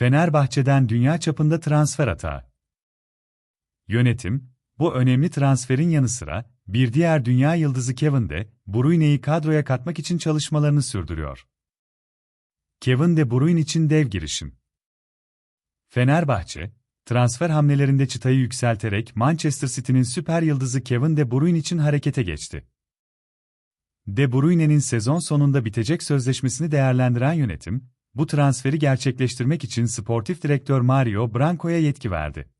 Fenerbahçe'den dünya çapında transfer atağı. Yönetim, bu önemli transferin yanı sıra, bir diğer dünya yıldızı Kevin De Bruyne'yi kadroya katmak için çalışmalarını sürdürüyor. Kevin De Bruyne için dev girişim. Fenerbahçe, transfer hamlelerinde çıtayı yükselterek Manchester City'nin süper yıldızı Kevin De Bruyne için harekete geçti. De Bruyne'nin sezon sonunda bitecek sözleşmesini değerlendiren yönetim, bu transferi gerçekleştirmek için sportif direktör Mario Branco'ya yetki verdi.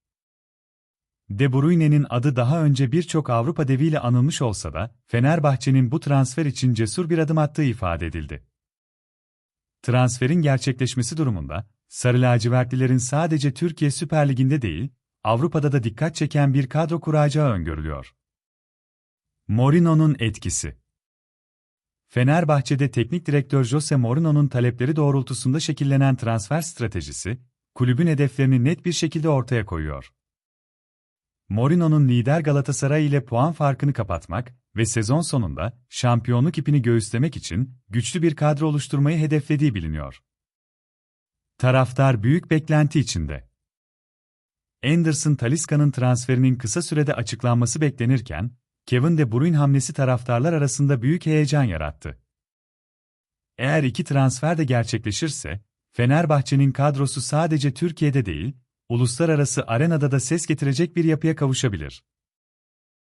De Bruyne'nin adı daha önce birçok Avrupa deviyle anılmış olsa da, Fenerbahçe'nin bu transfer için cesur bir adım attığı ifade edildi. Transferin gerçekleşmesi durumunda, Sarı lacivertlilerin sadece Türkiye Süper Ligi'nde değil, Avrupa'da da dikkat çeken bir kadro kuracağı öngörülüyor. Mourinho'nun etkisi Fenerbahçe'de teknik direktör Jose Mourinho'nun talepleri doğrultusunda şekillenen transfer stratejisi, kulübün hedeflerini net bir şekilde ortaya koyuyor. Mourinho'nun lider Galatasaray ile puan farkını kapatmak ve sezon sonunda şampiyonluk ipini göğüslemek için güçlü bir kadro oluşturmayı hedeflediği biliniyor. Taraftar büyük beklenti içinde. Anderson Talisca'nın transferinin kısa sürede açıklanması beklenirken, Kevin De Bruyne hamlesi taraftarlar arasında büyük heyecan yarattı. Eğer iki transfer de gerçekleşirse, Fenerbahçe'nin kadrosu sadece Türkiye'de değil, uluslararası arenada da ses getirecek bir yapıya kavuşabilir.